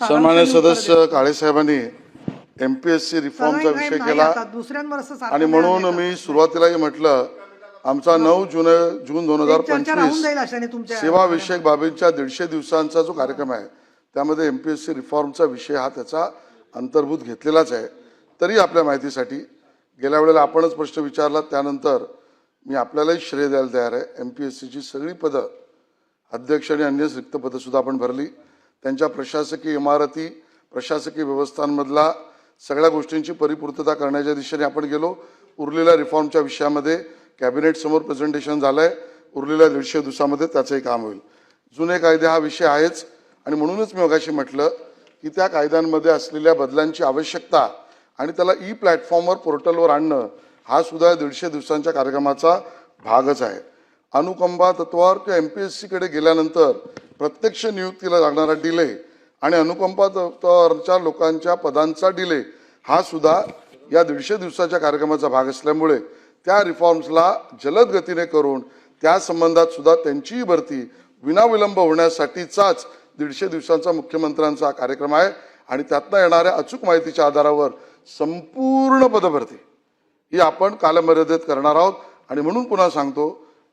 सन्मान्य सारांशाने उत्तर सदस्य काळेसाहेबांनी एमपीएससी द्या. रिफॉर्मचा नाही, विषय केला. दुसऱ्यांवर असं आणि म्हणून मी सुरुवातीलाही म्हटलं आमचा नऊ जुन जून दोन हजार पंचवीस जाईल अशाने तुमच्या सेवा विषयक बाबींच्या दीडशे दिवसांचा जो कार्यक्रम आहे त्यामध्ये एमपीएससी रिफॉर्मचा विषय हा त्याचा अंतर्भूत घेतलेलाच आहे. तरी आपल्या माहितीसाठी गेल्या वेळेला आपणच प्रश्न विचारला त्यानंतर मी आपल्यालाही श्रेय द्यायला तयार आहे. एम पी एस सीची सगळी पदं अध्यक्ष आणि अन्य रिक्त पदं सुद्धा आपण भरली. त्यांच्या प्रशासकीय इमारती प्रशासकीय व्यवस्थांमधला सगळ्या गोष्टींची परिपूर्तता करण्याच्या दिशेने आपण गेलो. उरलेल्या रिफॉर्मच्या विषयामध्ये कॅबिनेट समोर प्रेझेंटेशन झालंय. उरलेल्या दीडशे दिवसामध्ये त्याचंही काम होईल. जुने कायदे हा विषय आहेच. आणि म्हणूनच मी अगाशी म्हटलं की त्या कायद्यांमध्ये असलेल्या बदलांची आवश्यकता आणि त्याला ई प्लॅटफॉर्मवर पोर्टलवर आणणं हा सुद्धा दीडशे दिवसांच्या कार्यक्रमाचा भागच आहे. अनुकंपा तत्वावर किंवा एम पी एस सीकडे गेल्यानंतर प्रत्यक्ष नियुक्तीला लागणारा डिले आणि अनुकंपाच्या लोकांच्या पदांचा डिले हा सुद्धा या दीडशे दिवसाच्या कार्यक्रमाचा भाग असल्यामुळे त्या रिफॉर्म्सला जलद गतीने करून त्या संबंधात सुद्धा त्यांचीही भरती विनाविलंब होण्यासाठीचाच दीडशे दिवसांचा मुख्यमंत्र्यांचा कार्यक्रम आहे आणि त्यातनं येणाऱ्या अचूक माहितीच्या आधारावर संपूर्ण पदभरती ही आपण कालमर्यादेत करणार आहोत. आणि म्हणून पुन्हा सांगतो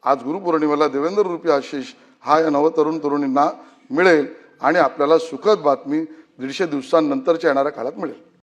आज गुरुपौर्णिमेला देवेंद्र रुपी आशिष हा या नवतरुण तरुणींना मिळेल आणि आपल्याला सुखद बातमी दीडशे दिवसांनंतरच्या येणाऱ्या काळात मिळेल.